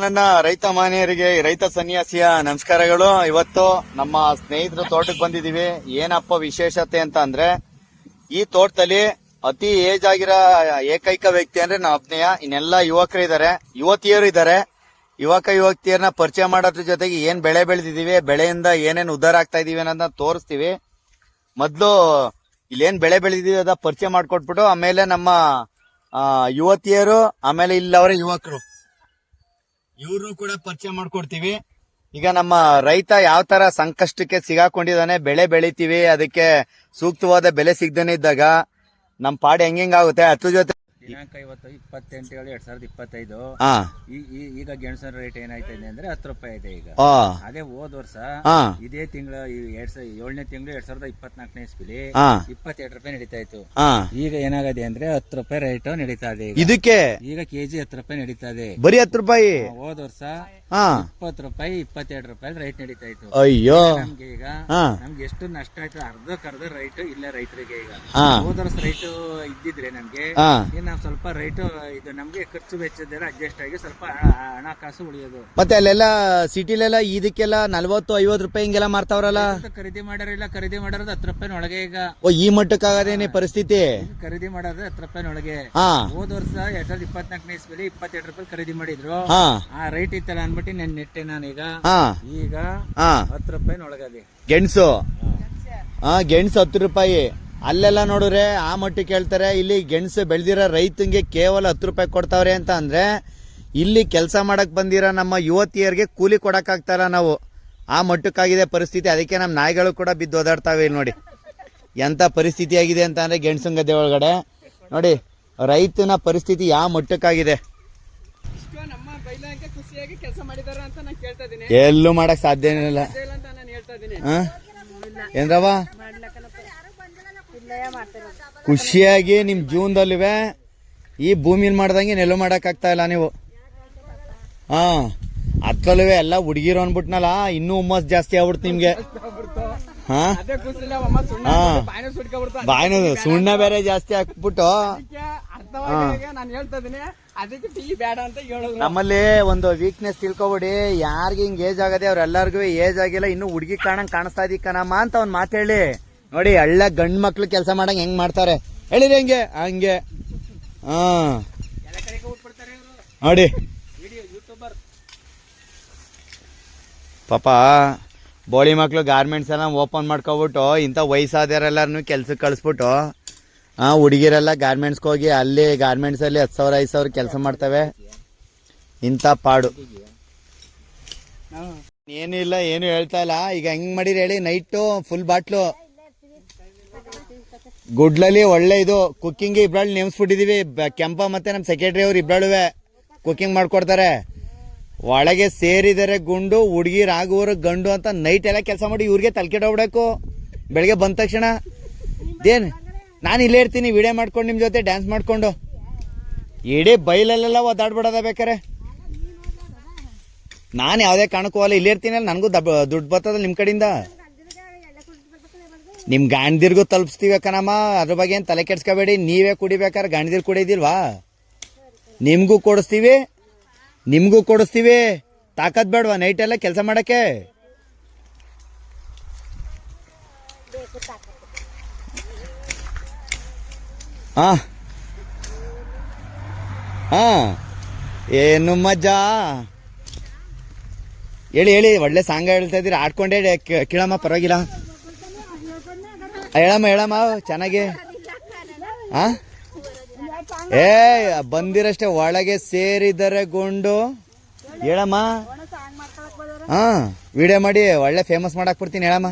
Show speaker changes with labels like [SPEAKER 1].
[SPEAKER 1] ನನ್ನ ರೈತ ಮಾನ್ಯರಿಗೆ, ರೈತ ಸನ್ಯಾಸಿಯ ನಮಸ್ಕಾರಗಳು. ಇವತ್ತು ನಮ್ಮ ಸ್ನೇಹಿತರ ತೋಟಕ್ಕೆ ಬಂದಿದ್ದೀವಿ. ಏನಪ್ಪ ವಿಶೇಷತೆ ಅಂತ ಅಂದ್ರೆ, ಈ ತೋಟದಲ್ಲಿ ಅತಿ ಏಜ್ ಆಗಿರೋ ಏಕೈಕ ವ್ಯಕ್ತಿ ಅಂದ್ರೆ ನಮ್ಮ ಅಪ್ನೇಯ ಇನ್ನೆಲ್ಲ ಯುವಕರು ಇದ್ದಾರೆ. ಯುವತಿಯರು ಇದ್ದಾರೆ. ಯುವಕ ಯುವತಿಯರನ್ನ ಪರಿಚಯ ಮಾಡೋದ್ರ ಜೊತೆಗೆ ಏನ್ ಬೆಳೆ ಬೆಳೆದಿದೀವಿ ಬೆಳೆಯಿಂದ ಏನೇನು ಉದ್ಧಾರ ಆಗ್ತಾ ಇದೀವಿ ಅನ್ನೋದನ್ನ ತೋರಿಸ್ತೀವಿ. ಮೊದಲು ಇಲ್ಲೇನ್ ಬೆಳೆ ಬೆಳೆದಿದೀವಿ ಅದ ಪರಿಚಯ ಮಾಡ್ಕೊಟ್ಬಿಟ್ಟು, ಆಮೇಲೆ ನಮ್ಮ ಯುವತಿಯರು, ಆಮೇಲೆ ಇಲ್ಲವರ ಯುವಕರು. ಇವ್ರನ್ನು ಕೂಡ ಪರಿಚಯ ಮಾಡ್ಕೊಡ್ತೀವಿ. ಈಗ ನಮ್ಮ ರೈತ ಯಾವ ತರ ಸಂಕಷ್ಟಕ್ಕೆ ಸಿಗಾಕೊಂಡಿದ್ದಾನೆ, ಬೆಳೆ ಬೆಳಿತೀವಿ, ಅದಕ್ಕೆ ಸೂಕ್ತವಾದ ಬೆಲೆ ಸಿಗ್ದೇನೆ ಇದ್ದಾಗ ನಮ್ಮ ಪಾಡಿ ಹೆಂಗಾಗುತ್ತೆ ಅದ್ರ ಜೊತೆ
[SPEAKER 2] ದಿನಾಂಕ ಇವತ್ತು ಇಪ್ಪತ್ತೆಂಟು ಏಳು ಎರಡ್ ಸಾವಿರದ ಇಪ್ಪತ್ತೈದು.
[SPEAKER 1] ಹಾ.
[SPEAKER 2] ಈ- ಈ- ಈಗ ಗೆಣಸಿನ ರೇಟ್ ಏನಾಯ್ತಿದೆ ಅಂದ್ರೆ ಹತ್ತು ರೂಪಾಯಿ ಇದೆ ಈಗ.
[SPEAKER 1] ಆ,
[SPEAKER 2] ಅದೇ ಹೋದ್ ವರ್ಷ
[SPEAKER 1] ಹಾ.
[SPEAKER 2] ಇದೇ ತಿಂಗಳ ಎರಡ್ ಸಾವಿರ ಏಳನೇ ತಿಂಗಳು ಎರಡ್ ಸಾವಿರದ ಇಪ್ಪತ್ನಾಲ್ಕನೇ ಇಸ್ಪಿಲಿ
[SPEAKER 1] ಹಾ.
[SPEAKER 2] ಇಪ್ಪತ್ತೆರಡು ರೂಪಾಯಿ ನಡೀತಾ ಇತ್ತು. ಈಗ ಏನಾಗದೆ ಅಂದ್ರೆ ಹತ್ತು ರೂಪಾಯಿ ರೇಟ್ ನಡೀತಾ ಇದೆ ಈಗ.
[SPEAKER 1] ಇದಕ್ಕೆ?
[SPEAKER 2] ಈಗ ಕೆಜಿ ಹತ್ತು ರೂಪಾಯಿ ನಡೀತಾ ಇದೆ.
[SPEAKER 1] ಬರೀ ಹತ್ತು ರೂಪಾಯಿ?
[SPEAKER 2] ಹೋದ್ ವರ್ಷ
[SPEAKER 1] ಹಾ.
[SPEAKER 2] ಇಪ್ಪತ್ತು ರೂಪಾಯಿ ಇಪ್ಪತ್ತೆರಡು ರೂಪಾಯಿ ರೈಟ್ ನಡೀತಾ ಇತ್ತು.
[SPEAKER 1] ಅಯ್ಯೋ.
[SPEAKER 2] ನಮ್ಗೆ ಈಗ
[SPEAKER 1] ಹಾ.
[SPEAKER 2] ನಮ್ಗೆ ಎಷ್ಟು ನಷ್ಟ ಆಯ್ತು ಅರ್ಧಕ್ಕರ್ಧ ರೈಟ್ ಇಲ್ಲ ರೈತರಿಗೆ ಈಗ.
[SPEAKER 1] ಹಾ.
[SPEAKER 2] ಹೋದ ವರ್ಷ ರೈಟ್ ಇದ್ದಿದ್ರೆ ನಮ್ಗೆ
[SPEAKER 1] ಹಾ.
[SPEAKER 2] ಇನ್ನು ನಾವು ಸ್ವಲ್ಪ ರೈಟ್ ಇದು ನಮ್ಗೆ ಖರ್ಚು ವೆಚ್ಚದೆಲ್ಲ ಅಡ್ಜಸ್ಟ್ ಆಗಿ ಸ್ವಲ್ಪ ಹಣ- ಹಣಕಾಸು ಉಳಿಯೋದು.
[SPEAKER 1] ಮತ್ತೆ ಅಲ್ಲೆಲ್ಲ ಸಿಟಿಲೆಲ್ಲ ಇದಕ್ಕೆಲ್ಲ ನಲ್ವತ್ತು ಐವತ್ತು ರೂಪಾಯಿ ಹಿಂಗೆಲ್ಲ ಮಾರ್ತಾವ್ರಲ್ಲ?
[SPEAKER 2] ಅಂತ ಖರೀದಿ ಮಾಡೋರಿಲ್ಲ ಖರೀದಿ ಮಾಡೋದು ಹತ್ತು ರೂಪಾಯಿನೊಳಗೆ ಈಗ.
[SPEAKER 1] ಓ ಈ ಮಟ್ಟಕ್ಕಾಗದೇನೆ ಪರಿಸ್ಥಿತಿ?
[SPEAKER 2] ಖರೀದಿ ಮಾಡೋದು ಹತ್ತು ರೂಪಾಯಿನೊಳಗೆ
[SPEAKER 1] ಹಾ.
[SPEAKER 2] ಹೋದ ವರ್ಷ ಎರಡ್ ಸಾವಿರದ ಇಪ್ಪತ್ನಾಲ್ಕನೇ ಇಸ್ವಿಲಿ ಇಪ್ಪತ್ತೆರಡು ರೂಪಾಯಿ ಖರೀದಿ ಮಾಡಿದ್ರು.
[SPEAKER 1] ಹಾ.
[SPEAKER 2] ಆ ರೇಟ್ ಇತ್ತಲ್ಲ ಅನ್ಬಿಟ್ಟು ನೆನ್ ನೆಟ್ಟೆ ನಾನೀಗ.
[SPEAKER 1] ಹಾ.
[SPEAKER 2] ಈಗ
[SPEAKER 1] ಹಾ.
[SPEAKER 2] ರೂಪಾಯಿ ಒಳಗದೆ.
[SPEAKER 1] ಗೆಣಸು. ಹಾ ಗೆಣಸು ಹತ್ತು ರೂಪಾಯಿ. ಅಲ್ಲೆಲ್ಲ ನೋಡಿದ್ರೆ ಆ ಮಟ್ಟಿಗೆ ಕೇಳ್ತಾರೆ ಇಲ್ಲಿ ಗೆಣಸು ಬೆಳೆದಿರೋ ರೈತಂಗೆ ಕೇವಲ ಹತ್ತು ರೂಪಾಯಿ ಕೊಡ್ತಾವ್ರೆ ಅಂತ ಅಂದರೆ ಇಲ್ಲಿ ಕೆಲಸ ಮಾಡೋಕ್ಕೆ ಬಂದಿರೋ ನಮ್ಮ ಯುವತಿಯರಿಗೆ ಕೂಲಿ ಕೊಡೋಕ್ಕಾಗ್ತಾಯಿಲ್ಲ ನಾವು. ಆ ಮಟ್ಟಕ್ಕಾಗಿದೆ ಪರಿಸ್ಥಿತಿ ಅದಕ್ಕೆ ನಮ್ಮ ನಾಯಿಗಳು ಕೂಡ ಬಿದ್ದು ಓದಾಡ್ತಾವೆ ಇಲ್ಲಿ ನೋಡಿ. ಎಂಥ ಪರಿಸ್ಥಿತಿ ಆಗಿದೆ ಅಂತ ಅಂದರೆ ಗೆಣಸು ಗದ್ದೆ ಒಳಗಡೆ. ನೋಡಿ ರೈತನ ಪರಿಸ್ಥಿತಿ ಯಾವ ಮಟ್ಟಕ್ಕಾಗಿದೆ? ಎಲ್ಲೂ ಮಾಡಕ್ ಸಾಧ್ಯ ಏನಿಲ್ಲ ಏನ್ರವ ಖುಷಿಯಾಗಿ ನಿಮ್ ಜೀವನದಲ್ಲಿವೆ. ಈ ಭೂಮಿನ ಮಾಡ್ದಂಗೆ ನೆಲು ಮಾಡಕ್ ಆಗ್ತಾ ಇಲ್ಲ ನೀವು. ಹಾ ಅತ್ತಲ್ವೇ ಎಲ್ಲ ಹುಡುಗಿರು ಅನ್ಬಿಟ್ನಲ್ಲ ಇನ್ನೂ ಹುಮ್ಮಸ್ ಜಾಸ್ತಿ ಆಗ್ಬಿಡ್ತು ನಿಮ್ಗೆ. ಬಾಯಿನದು ಸುಣ್ಣ ಬೇರೆ ಜಾಸ್ತಿ ಹಾಕ್ಬಿಟ್ಟು ನಮ್ಮಲ್ಲಿ ಒಂದು ವೀಕ್ನೆಸ್ ತಿಳ್ಕೊಬಿಡಿ. ಯಾರಿಗೆ ಹಿಂಗ್ ಏಜ್ ಆಗದೆ ಅವ್ರೆಲ್ಲರಿಗೂ ಏಜ್ ಆಗಿಲ್ಲ ಇನ್ನು ಹುಡುಗಿ ಕಾಣಂಗ್ ಕಾಣಿಸ್ತಾ ಇದೀ ಕಣಮ್ಮ ಅಂತ ಒಂದ್ ಮಾತೇಳಿ ಹೇಳಿ. ನೋಡಿ, ಹಳ್ಳ ಗಂಡ್ ಮಕ್ಳು ಕೆಲಸ ಮಾಡಂಗ್ ಹೆಂಗ್ ಮಾಡ್ತಾರೆ? ಹೇಳಿರಿ ಹೆಂಗೆ, ಹಂಗೆ. ಹಾಂ. ನೋಡಿ. ಪಾಪ, ಬೋಳಿ ಮಕ್ಕಳು ಗಾರ್ಮೆಂಟ್ಸ್ ಎಲ್ಲ ಓಪನ್ ಮಾಡ್ಕೊಬಿಟ್ಟು, ಇಂಥ ವಯಸ್ಸಾದವರೆಲ್ಲರನ್ನು ಕೆಲ್ಸಕ್ಕೆ ಕಳಿಸ್ಬಿಟ್ಟು, ಆ, ಹುಡುಗಿರೆಲ್ಲ ಗಾರ್ಮೆಂಟ್ಸ್ಗೆ ಹೋಗಿ ಅಲ್ಲಿ ಗಾರ್ಮೆಂಟ್ಸಲ್ಲಿ ಹತ್ತು ಸಾವಿರ, ಐದು ಸಾವಿರ ಕೆಲಸ ಮಾಡ್ತವೆ. ಇಂಥ ಪಾಡು. ಏನು ಇಲ್ಲ ಏನು ಹೇಳ್ತಾ ಇಲ್ಲ. ಈಗ ಹೆಂಗ್ ಮಾಡಿರಿ ಹೇಳಿ ನೈಟು ಫುಲ್ ಬಾಟ್ಲು ಗುಡ್ಲಲ್ಲಿ ಒಳ್ಳೆ ಇದು ಕುಕ್ಕಿಂಗ್ ಇಬ್ರಾಳ್ ನೇಮಿಸ್ಬಿಟ್ಟಿದೀವಿ. ಕೆಂಪ ಮತ್ತೆ ನಮ್ಮ ಸೆಕ್ರೆಟರಿ ಅವ್ರು ಇಬ್ರಾಳುವೆ ಕುಕ್ಕಿಂಗ್ ಮಾಡ್ಕೊಡ್ತಾರೆ. ಒಳಗೆ ಸೇರಿದರೆ ಗುಂಡು, ಹುಡುಗಿ ರಾಗುವರು ಗಂಡು ಅಂತ ನೈಟ್ ಎಲ್ಲ ಕೆಲಸ ಮಾಡಿ ಇವ್ರಿಗೆ ತಲೆಕೆಡೋಗ್ಬೇಕು ಬೆಳಗ್ಗೆ ಬಂದ ತಕ್ಷಣ ಏನು ನಾನು ಇಲ್ಲೇ ಇರ್ತೀನಿ ವಿಡಿಯೋ ಮಾಡ್ಕೊಂಡು ನಿಮ್ಮ ಜೊತೆ ಡ್ಯಾನ್ಸ್ ಮಾಡ್ಕೊಂಡು. ಇಡೀ ಬೈಲಲ್ಲೆಲ್ಲ ಒದ್ದಾಡ್ಬಿಡೋದ ಬೇಕಾರೆ. ನಾನು ಯಾವುದೇ ಕಾರಣಕ್ಕೂ ಅಲ್ಲ, ಇಲ್ಲೇ ಇರ್ತೀನಲ್ಲ ನನಗೂ ದುಡ್ಡು ಬರ್ತದ ನಿಮ್ಮ ಕಡೆಯಿಂದ. ನಿಮ್ ಗಾಂಡಿರ್ಗೂ ತಲುಪಿಸ್ತೀವಿ ಕಣಮ್ಮ. ಅದ್ರ ಬಗ್ಗೆ ಏನು ತಲೆ ಕೆಡ್ಸ್ಕೋಬೇಡಿ. ನೀವೇ ಕುಡಿಬೇಕಾದ್ರೆ ಗಾಂಡ್ದಿರ್ ಕುಡಿದಿಲ್ವಾ? ನಿಮಗೂ ಕೊಡಿಸ್ತೀವಿ. ನಿಮಗೂ ಕೊಡಿಸ್ತೀವಿ. ತಾಕತ್ ಬೇಡವಾ ನೈಟ್ ಎಲ್ಲ ಕೆಲಸ ಮಾಡಕ್ಕೆ? ಹಾಂ. ಹಾಂ. ಏನು ಮಜ್ಜಾ? ಹೇಳಿ ಹೇಳಿ, ಒಳ್ಳೆ ಸಾಂಗ್ ಹೇಳ್ತಾ ಇದ್ದೀರಿ. ಆಡ್ಕೊಂಡೇ ಕೇಳಮ್ಮ, ಪರವಾಗಿಲ್ಲ. ಹೇಳಮ್ಮ ಹೇಳಮ್ಮ ಚೆನ್ನಾಗಿ. ಆ? ಏ ಬಂದಿರಷ್ಟೇ ಒಳಗೆ ಸೇರಿದರೆ ಗೊಂಡು. ಹೇಳಮ್ಮ. ಹಾ ವಿಡಿಯೋ ಮಾಡಿ ಒಳ್ಳೆ ಫೇಮಸ್ ಮಾಡಾಕ್ಬಿಡ್ತೀನಿ ಹೇಳಮ್ಮ.